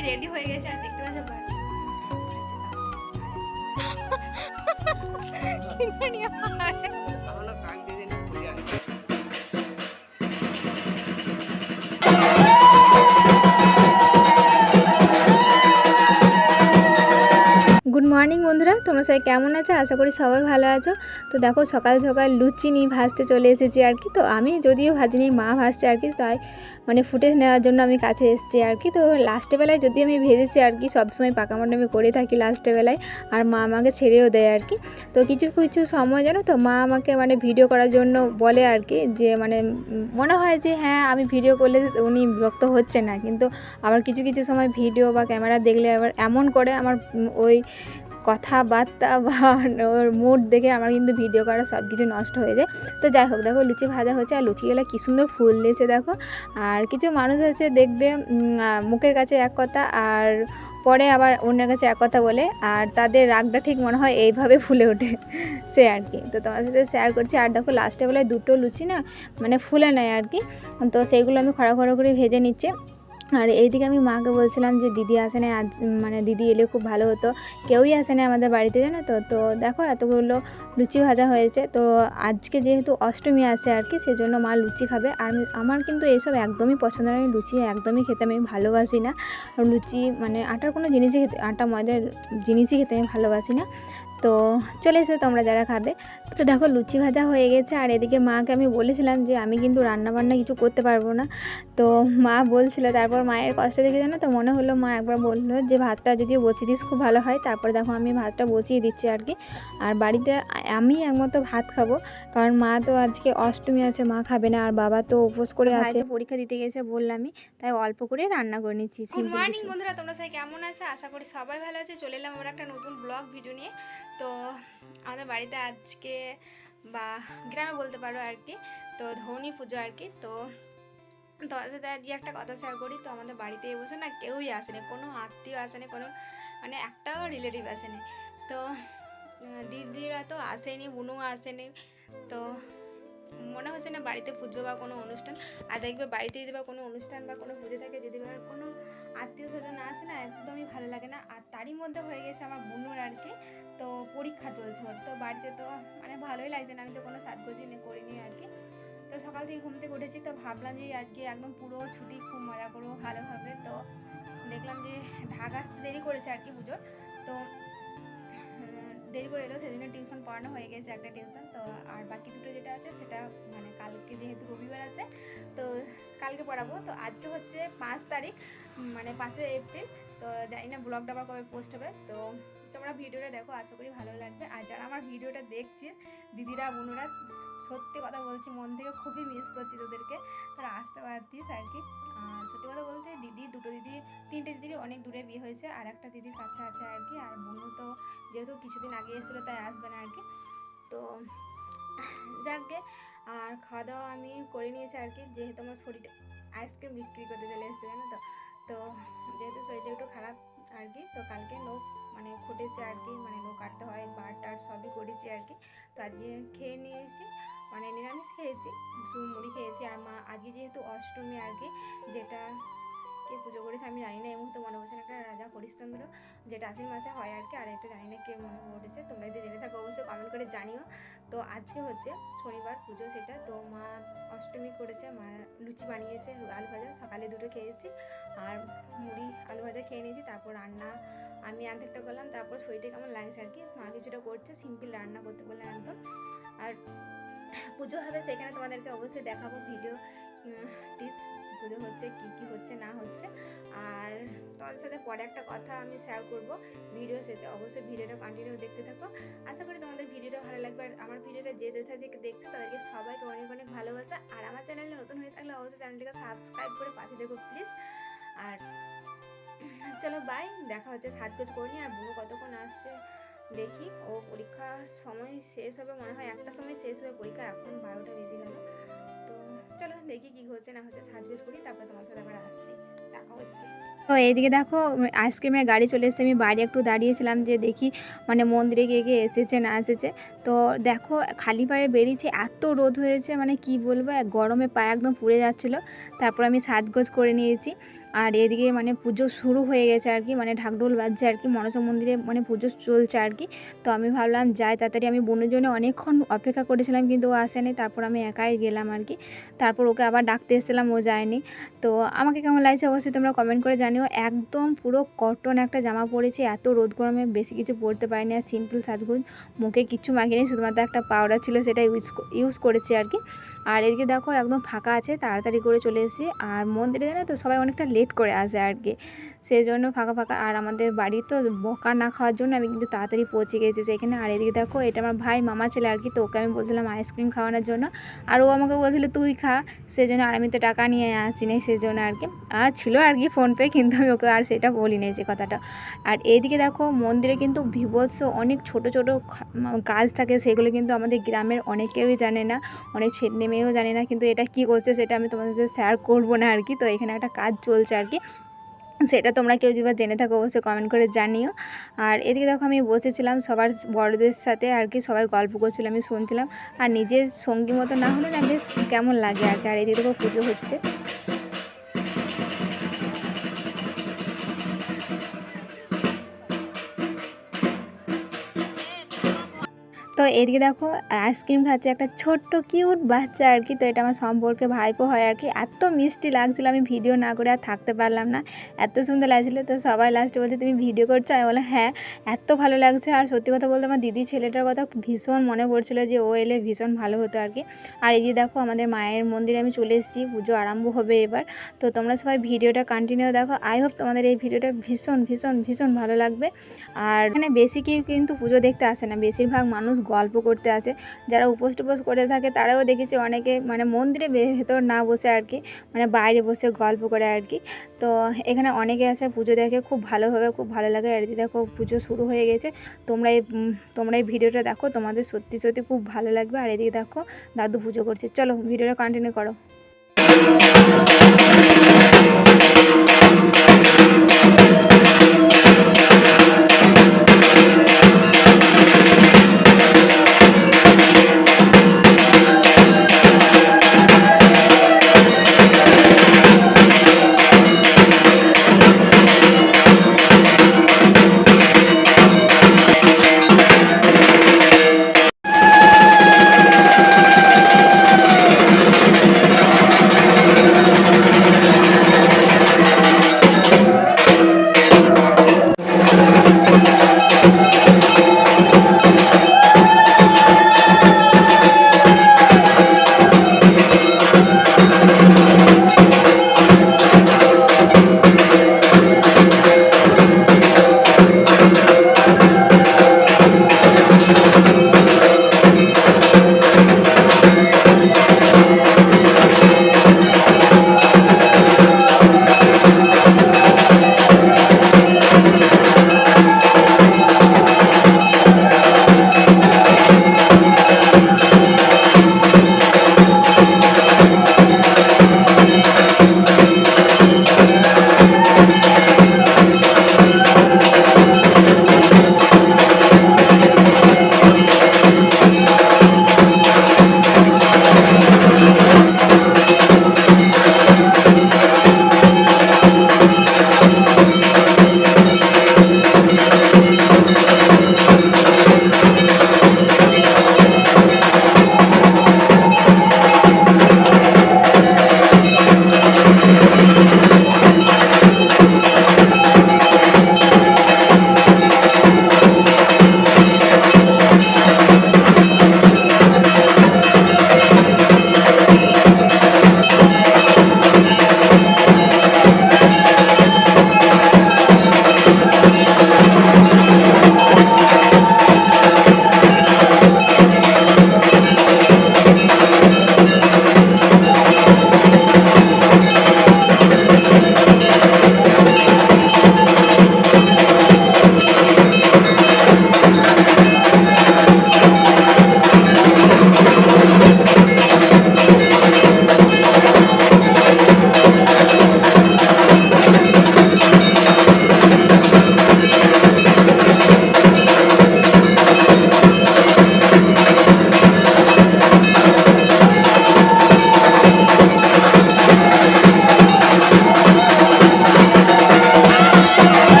আমি রেডি হয়ে গেছি, আর দেখতে পাচ্ছি গুড মর্নিং বন্ধুরা, তোমরা সবাই কেমন আছো? আশা করি সবাই ভালো আছো। তো দেখো, সকাল সকাল লুচি নিয়ে ভাজতে চলে এসেছি আর কি। তো আমি যদিও ভাজিনি, মা ভাজছে আর কি, তাই মানে ফুটেজ নেওয়ার জন্য আমি কাছে এসেছি আর কি। তো লাস্টে বেলায় যদি আমি ভেজেছি আর কি, সবসময় পাকা আমি করে থাকি লাস্টে বেলায়। আর মা আমাকে ছেড়েও দেয় আর কি। তো কিছু কিছু সময় জানো তো, মা আমাকে মানে ভিডিও করার জন্য বলে আর কি যে মানে মনে হয় যে হ্যাঁ আমি ভিডিও করলে উনি বিরক্ত হচ্ছে না। কিন্তু আবার কিছু কিছু সময় ভিডিও বা ক্যামেরা দেখলে আবার এমন করে আমার ওই কথাবার্তা বা ওর মুড দেখে আমার কিন্তু ভিডিও করা সব কিছু নষ্ট হয়ে যায়। তো যাই হোক, দেখো লুচি ভাজা হচ্ছে আর লুচিগুলো কী সুন্দর ফুল দিয়েছে দেখো। আর কিছু মানুষ আছে দেখবে মুখের কাছে এক কথা আর পরে আবার অন্যের কাছে এক কথা বলে আর তাদের রাগটা ঠিক মনে হয় এইভাবে ফুলে ওঠে। সে আর কি। তো তোমার সাথে শেয়ার করছি। আর দেখো লাস্টে বেলায় দুটো লুচি না মানে ফুলে নেয় আর কি। তো সেইগুলো আমি খড়া খড়া করে ভেজে নিচ্ছি। আর এইদিকে আমি মাকে বলছিলাম যে দিদি আসে না আজ মানে দিদি এলে খুব ভালো হতো। কেউই আসে না আমাদের বাড়িতে, জানো তো? তো দেখো এতগুলো লুচি ভাজা হয়েছে। তো আজকে যেহেতু অষ্টমী আছে আর কি, সেজন্য মা লুচি খাবে। আর আমার কিন্তু এইসব একদমই পছন্দ নয় লুচি একদমই খেতে আমি ভালোবাসি না। লুচি মানে আটার কোনো জিনিসই খেতে, আটা ময়দার জিনিসই খেতে আমি ভালোবাসি না। তো চলে এসো তোমরা যারা খাবে। তো দেখো লুচি ভাজা হয়ে গেছে, আর এদিকে মাকে আমি বলেছিলাম যে আমি কিন্তু রান্না বান্না কিছু করতে পারব না। তো মা বলছিল, তারপর মায়ের কষ্ট দেখে জানো তো মনে হলো, মা একবার বলল যে ভাতটা যদি বসিয়ে দিস খুব ভালো হয়, তারপর দেখো আমি ভাতটা বসিয়ে দিচ্ছি আর কি। আর বাড়িতে আমি একমাত্র ভাত খাব কারণ মা তো আজকে অষ্টমী আছে মা খাবে না আর বাবা তো উপোস করে আছে। পরীক্ষা দিতে গেছে বললামই তাই অল্প করে রান্না করে নিচ্ছি গুড মর্নিং বন্ধুরা তোমরা সবাই কেমন আছে? আশা করি সবাই ভালো আছে। চলে এলাম আমরা একটা নতুন ব্লগ ভিডিও নিয়ে। তো আমাদের বাড়িতে আজকে বা গ্রামে বলতে পারো আর কি তো ধৌনি পুজো আর কি। তো তো সাথে আজকে একটা কথা শেয়ার করি। তো আমাদের বাড়িতে এ বসে না কেউই আসেনি কোনো আত্মীয় আসেনি কোনো মানে একটাও রিলেটিভ আসেনি। তো দিদিরা তো আসেনি বুনু আসেনি। তো মনে হচ্ছে না বাড়িতে পুজো বা কোনো অনুষ্ঠান, আর দেখবে বাড়িতে যদি বা কোনো অনুষ্ঠান বা কোনো পুজো থাকে, যদি বা কোনো আত্মীয় স্বজন আসে না, একদমই ভালো লাগে না। আর তারই মধ্যে হয়ে গেছে আমার বুনুর আর কি, তো পরীক্ষা চলছে ওর। তো বাড়িতে তো মানে ভালোই লাগছে না, আমি তো কোনো সাজগোজি করিনি আর কি। তো সকাল থেকে ঘুম থেকে উঠেছি, তো ভাবলাম যে আজকে একদম পুরো ছুটি খুব মজা করব ভালোভাবে তো দেখলাম যে ঢাক আসতে দেরি করেছে আর কি পুজোর। তো দেরি করে এলো সেজন্য টিউশন পড়ানো হয়ে গেছে একটা টিউশন। তো আর বাকি দুটো যেটা আছে, সেটা মানে কালকে যেহেতু রবিবার আছে, তো কালকে পড়াবো। তো আজকে হচ্ছে পাঁচ তারিখ মানে পাঁচই এপ্রিল। তো জানি না ব্লগটা আবার কবে পোস্ট হবে। তো তোমরা ভিডিওটা দেখো, আশা করি ভালো লাগবে। আর যারা আমার ভিডিওটা দেখছিস, দিদিরা, বোনুরা, সত্যি কথা বলছি, মন থেকে খুবই মিস করছি তোদেরকে। তোরা আসতে পারতিস আর কি। সত্যি কথা বলতে দিদি, দুটো দিদি, তিনটে দিদির অনেক দূরে বিয়ে হয়েছে, আর একটা দিদির কাছে আছে আর কি, আর বোনু তো যেহেতু কিছুদিন আগে এসেছিল, তাই আসবে না আর কি। তো যাকগে, আর খাওয়া দাওয়া আমি করে নিয়েছি আর কি, যেহেতু আমার শরীরটা আইসক্রিম বিক্রি করতে চলে এসেছে, জানো তো? তো যেহেতু শরীরটা একটু খারাপ আর কি, তো কালকে নখ মানে ফুটেছে আর কি মানে নখ কাটতে হয় বার টার সবই করেছি আর কি। তো আজকে খেয়ে নিয়েছি। মানে নিরামিষ খেয়েছি শুধু মুড়ি খেয়েছি। আর মা, আজকে যেহেতু অষ্টমী আর কি, যেটা কে পুজো করেছে আমি জানি না, এই মুহূর্তে মনে পড়ছে না, একটা রাজা হরিশ্চন্দ্র যেটা আশ্বিন মাসে হয় আর কি, আর এটা জানি না কে মনে পড়েছে, তোমরা যদি জেনে থাকো অবশ্যই কমেন্ট করে জানিও। তো আজকে হচ্ছে শনিবার পুজো সেটা, তো মা অষ্টমী করেছে, মা লুচি বানিয়েছে, আলু ভাজা, সকালে দুটো খেয়েছি, আর মুড়ি, আলু ভাজা খেয়ে নিয়েছি, তারপর রান্না আমি আর্ধেকটা করলাম তারপর শরীরটা কেমন লাগছে আর কি, মা কিছুটা করছে, সিম্পল রান্না করতে বললাম একদম। আর পুজো হবে, সেখানে তোমাদেরকে অবশ্যই দেখাবো ভিডিও টিপস পুজো হচ্ছে কি কি হচ্ছে, না হচ্ছে। আর তোমাদের সাথে পরে একটা কথা আমি শেয়ার করব ভিডিও শেষে। অবশ্যই ভিডিওটা কন্টিনিউ দেখতে থাকো। আশা করি তোমাদের ভিডিওটা ভালো লাগবে। আর আমার ভিডিওটা যে যেথা থেকে দেখছ, তাদেরকে সবাইকে অনেক অনেক ভালোবাসা। আর আমার চ্যানেলে নতুন হয়ে থাকলে অবশ্যই চ্যানেলটিকে সাবস্ক্রাইব করে পাশে দেখো প্লিজ আর চলো বাই দেখা হচ্ছে সাত সাজগোজ করিনি আর বুনো কতক্ষণ আসছে? দেখি। ও পরীক্ষার সময় শেষ হবে, মনে হয় একটা সময় শেষ হবে পরীক্ষা, এখন বারোটা বেজে গেল। তো চলো দেখি কি হচ্ছে, না হচ্ছে সাজগোজ করি, তারপর তোমার সাথে আবার আসছি। দেখা হচ্ছে। তো এইদিকে দেখো, আইসক্রিমের গাড়ি চলে এসেছে, আমি বাইরে একটু দাঁড়িয়েছিলাম যে দেখি মানে মন্দিরে গিয়ে গিয়ে এসেছে, না এসেছে। তো দেখো, খালি পায়ে বেরিয়েছে, এত রোদ হয়েছে মানে কি বলব, গরমে পায়ে একদম পুড়ে যাচ্ছিল। তারপর আমি সাজগোজ করে নিয়েছি। আর এদিকে মানে পুজো শুরু হয়ে গেছে আর কি মানে ঢাকঢোল বাজছে আর কি, মনসা মন্দিরে মানে পুজো চলছে আর কি। তো আমি ভাবলাম, যাই তাড়াতাড়ি, আমি বোনের জন্য অনেকক্ষণ অপেক্ষা করেছিলাম কিন্তু ও আসেনি তারপর আমি একাই গেলাম আর কি। তারপর ওকে আবার ডাকতে এসেছিলাম, ও যায়নি। তো আমাকে কেমন লাগছে অবশ্যই তোমরা কমেন্ট করে জানিও। একদম পুরো কটন একটা জামা পরেছি, এত রোদ গরমে বেশি কিছু পরতে পারিনি আর সিম্পল সাজগুজ, মুখে কিচ্ছু মাখিনি, শুধুমাত্র একটা পাউডার ছিল সেটা ইউজ ইউজ করেছি আর কি। আর এদিকে দেখো একদম ফাঁকা আছে, তাড়াতাড়ি করে চলে এসেছি। আর মন্দিরে জানো তো সবাই অনেকটা লেট করে আসে আর কি। সেই জন্য ফাঁকা ফাঁকা। আর আমাদের বাড়ি তো বকা না খাওয়ার জন্য আমি কিন্তু তাড়াতাড়ি পৌঁছে গেছি সেখানে। আর এদিকে দেখো, এটা আমার ভাই মামা ছেলে আর কি, তো ওকে আমি বলছিলাম আইসক্রিম খাওয়ানোর জন্য। আর ও আমাকে বলছিল, তুই খা। সেই জন্য আর আমি তো টাকা নিয়ে আসছি না সেই জন্য আর কি। আর ছিল আর কি ফোনপে কিন্তু আমি ওকে আর সেটা বলি নাই যে কথাটা। আর এইদিকে দেখো, মন্দিরে কিন্তু বিভৎস অনেক ছোট ছোট কাজ থাকে, সেগুলো কিন্তু আমাদের গ্রামের অনেকেই জানে না। অনেক ছেলে মেয়েও জানি না, কিন্তু এটা কি করছে সেটা আমি তোমাদের সাথে শেয়ার করব না আর কি। তো এখানে একটা কাজ চলছে আর কি। সেটা তোমরা কেউ যদি জেনে থাকো, অবশ্যই কমেন্ট করে জানিও। আর এদিকে দেখো, আমি বসেছিলাম সবার বড়দের সাথে আর কি, সবাই গল্প করছিল, আমি শুনছিলাম। আর নিজের সঙ্গী মতো না হলে না বেশ কেমন লাগে আর কি। আর এদিকে দেখো, পুজো হচ্ছে। তো এদিকে দেখো, আইসক্রিম খাচ্ছে একটা ছোট্ট কিউট বাচ্চা আর কি। তো এটা আমার সম্পর্কে ভাইপো হয় আর কি। এত মিষ্টি লাগছিল, আমি ভিডিও না করে আর থাকতে পারলাম না। এত সুন্দর লাগছিল, তো সবাই লাস্টে বলছে, তুমি ভিডিও করছ? আমি বললাম হ্যাঁ এত ভালো লাগছে। আর সত্যি কথা বলতে আমার দিদি ছেলেটার কথা ভীষণ মনে পড়ছিলো যে ও এলে ভীষণ ভালো হতো আর কি। আর এদিকে দেখো, আমাদের মায়ের মন্দিরে আমি চলে এসেছি, পুজো আরম্ভ হবে এবার। তো তোমরা সবাই ভিডিওটা কন্টিনিউ দেখো। আই হোপ তোমাদের এই ভিডিওটা ভীষণ ভীষণ ভীষণ ভালো লাগবে। আর এখানে বেশি কেউ কিন্তু পুজো দেখতে আসে না। বেশিরভাগ মানুষ গল্প করতে আসে। যারা উপোস টুপোস করে থাকে, তারাও দেখেছি অনেকে মানে মন্দিরে ভেতর না বসে আর কি মানে বাইরে বসে গল্প করে আর কি। তো এখানে অনেকে আসে পুজো দেখে খুব ভালোভাবে, খুব ভালো লাগে। আর এদিকে দেখো পুজো শুরু হয়ে গেছে। তোমরা এই তোমরা এই ভিডিওটা দেখো, তোমাদের সত্যি সত্যি খুব ভালো লাগবে। আর এদিকে দেখো দাদু পুজো করছে। চলো ভিডিওটা কন্টিনিউ করো।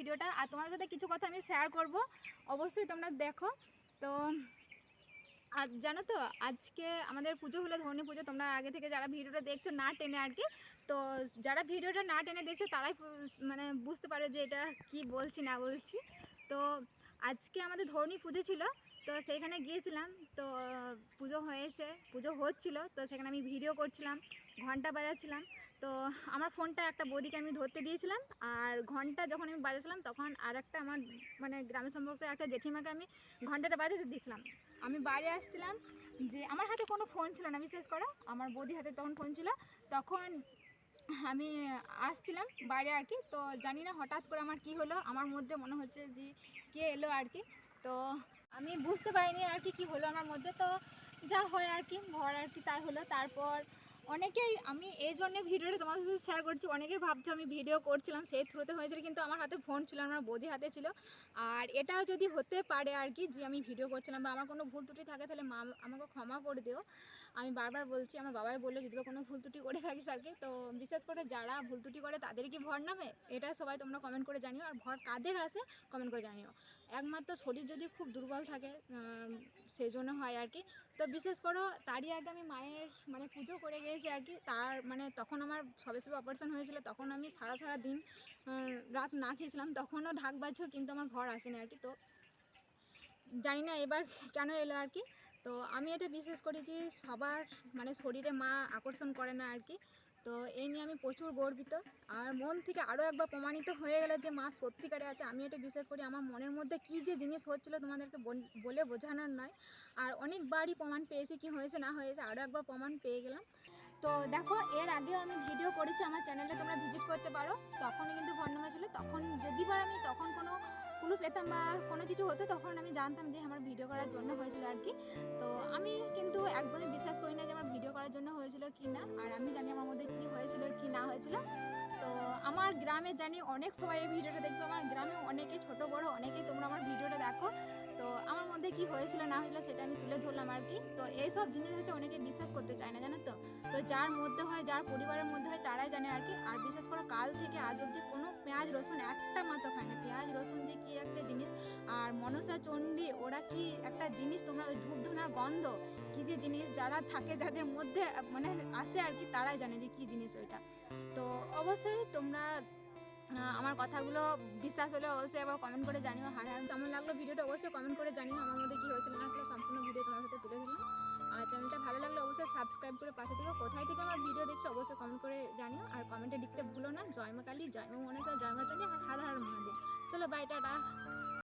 ভিডিওটা। আর তোমাদের সাথে কিছু কথা আমি শেয়ার করব। অবশ্যই তোমরা দেখো। তো, আর জানো তো, আজকে আমাদের পুজো হলো ধর্মী পুজো। তোমরা আগে থেকে যারা ভিডিওটা দেখছ না টেনে আর কি, তো যারা ভিডিওটা না টেনে দেখছ, তারাই মানে বুঝতে পারে যে এটা কি বলছি, না বলছি। তো, আজকে আমাদের ধর্মী পুজো ছিল, তো সেইখানে গিয়েছিলাম। তো, পুজো হয়েছে, পুজো হচ্ছিল, তো সেখানে আমি ভিডিও করছিলাম, ঘণ্টা বাজাচ্ছিলাম। তো আমার ফোনটা একটা বৌদিকে আমি ধরতে দিয়েছিলাম, আর ঘণ্টা যখন আমি বাজাচ্ছিলাম তখন আর একটা আমার মানে গ্রামের সম্পর্কে একটা জেঠিমাকে আমি ঘন্টাটা বাজাতে দিয়েছিলাম। আমি বাড়ি আসছিলাম যে আমার হাতে কোনো ফোন ছিল না বিশেষ করে, আমার বৌদি হাতে তখন ফোন ছিল। তখন আমি আসছিলাম বাইরে আর কি, তো জানি না হঠাৎ করে আমার কি হলো, আমার মধ্যে মনে হচ্ছে যে কে এলো আর কি। তো আমি বুঝতে পারিনি আর কি, কী হলো আমার মধ্যে। তো যা হয় আর কি, ঘর আর কি তাই হলো। তারপর অনেকেই, আমি এই জন্য ভিডিওটা তোমাদের সাথে শেয়ার করছি। অনেকেই ভাবছ আমি ভিডিও করছিলাম, সেই থ্রুতে হয়েছিল, কিন্তু আমার হাতে ফোন ছিল আমার বৌদি হাতে ছিল। আর এটাও যদি হতে পারে আর কি, যে আমি ভিডিও করছিলাম বা আমার কোনো ভুল ত্রুটি থাকে, তাহলে মা আমাকে ক্ষমা করে দিও। আমি বারবার বলছি, আমার বাবাই বলল, যদি কোনো ভুল ত্রুটি করে থাকিস আর কি। তো বিশেষ করে, যারা ভুল ত্রুটি করে তাদের কি ভর নামে? এটা সবাই তোমরা কমেন্ট করে জানিও। আর ভর কাদের আসে কমেন্ট করে জানিও। একমাত্র শরীর যদি খুব দুর্বল থাকে সেই জন্য হয় আর কি। তো বিশেষ করো তারই আগে আমি মায়ের মানে পুজো করে গিয়েছি আর কি। তার মানে তখন আমার সবে সবে অপারেশন হয়েছিল, তখন আমি সারা সারা দিন রাত না খেয়েছিলাম, তখনও ঢাক বাজছে, কিন্তু আমার ভর আসেনি আর কি। তো জানি না এবার কেন এলো আর কি। তো আমি এটা বিশেষ করি যে সবার মানে শরীরে মা আকর্ষণ করে না আর কি। তো এই নিয়ে আমি প্রচুর গর্বিত। আর মন থেকে আরও একবার প্রমাণিত হয়ে গেল যে মা সত্যিকারে আছে। আমি এটা বিশ্বাস করি, আমার মনের মধ্যে কী যে জিনিস হচ্ছিল তোমাদেরকে বল- বোঝানোর নয়। আর অনেকবারই প্রমাণ পেয়েছি কি হয়েছে, না হয়েছে আরও একবার প্রমাণ পেয়ে গেলাম। তো দেখো, এর আগেও আমি ভিডিও করেছি, আমার চ্যানেলে তোমরা ভিজিট করতে পারো। তখনই কিন্তু ভন্ডমা ছিল। তখন যদি বার আমি তখন কোনো ক্লু পেতাম বা কোনো কিছু হতো, তখন আমি জানতাম যে আমার ভিডিও করার জন্য হয়েছিল আর কি। তো আমি কিন্তু একদমই বিশ্বাস করি না যে আমার ভিডিও করার জন্য হয়েছিল কি না। আর আমি জানি আমার মধ্যে কী হয়েছিল। তো আমার গ্রামে জানি অনেক সবাই এই ভিডিওটা দেখবে, আমার গ্রামে অনেকে ছোট, বড়, অনেকেই তোমরা আমার ভিডিওটা দেখো। তো আমার মধ্যে কি হয়েছিল, না হয়েছিল সেটা আমি তুলে ধরলাম আর কি। তো এইসব জিনিস হচ্ছে অনেকে বিশ্বাস করতে চায় না, জানো তো? তো যার মধ্যে হয়, যার পরিবারের মধ্যে হয়, তারাই জানে আর কি। আর বিশেষ করে কাল থেকে আজ অবধি কোনো পেঁয়াজ, রসুন একটা মাত্র খায় না। পেঁয়াজ, রসুন যে কি একটা জিনিস, আর মনসা চণ্ডী, ওরা কি একটা জিনিস তোমরা ওই ধূপ ধুনার গন্ধ, কি যে জিনিস যারা থাকে, যাদের মধ্যে মানে আসে আর কি, তারাই জানে যে কি জিনিস ওইটা। তো অবশ্যই তোমরা আমার কথাগুলো বিশ্বাস হলে অবশ্যই আবার কমেন্ট করে জানিও। হার হার কেমন লাগল ভিডিওটা অবশ্যই কমেন্ট করে জানিও। আমার মধ্যে কী হয়েছিল না আসলে সম্পূর্ণ ভিডিও তোমার সাথে তুলে ধরলাম। আর চ্যানেলটা ভালো লাগলে অবশ্যই সাবস্ক্রাইব করে পাশে থেকে। কোথায় থেকে আমার ভিডিও দেখছ অবশ্যই কমেন্ট করে জানিও। আর কমেন্টে লিখতে ভুলো না। জয়মা কালী জয়মা মনে জয়মা চন্ডী আর হার হার মহাদেব। চলো বাই টাটা।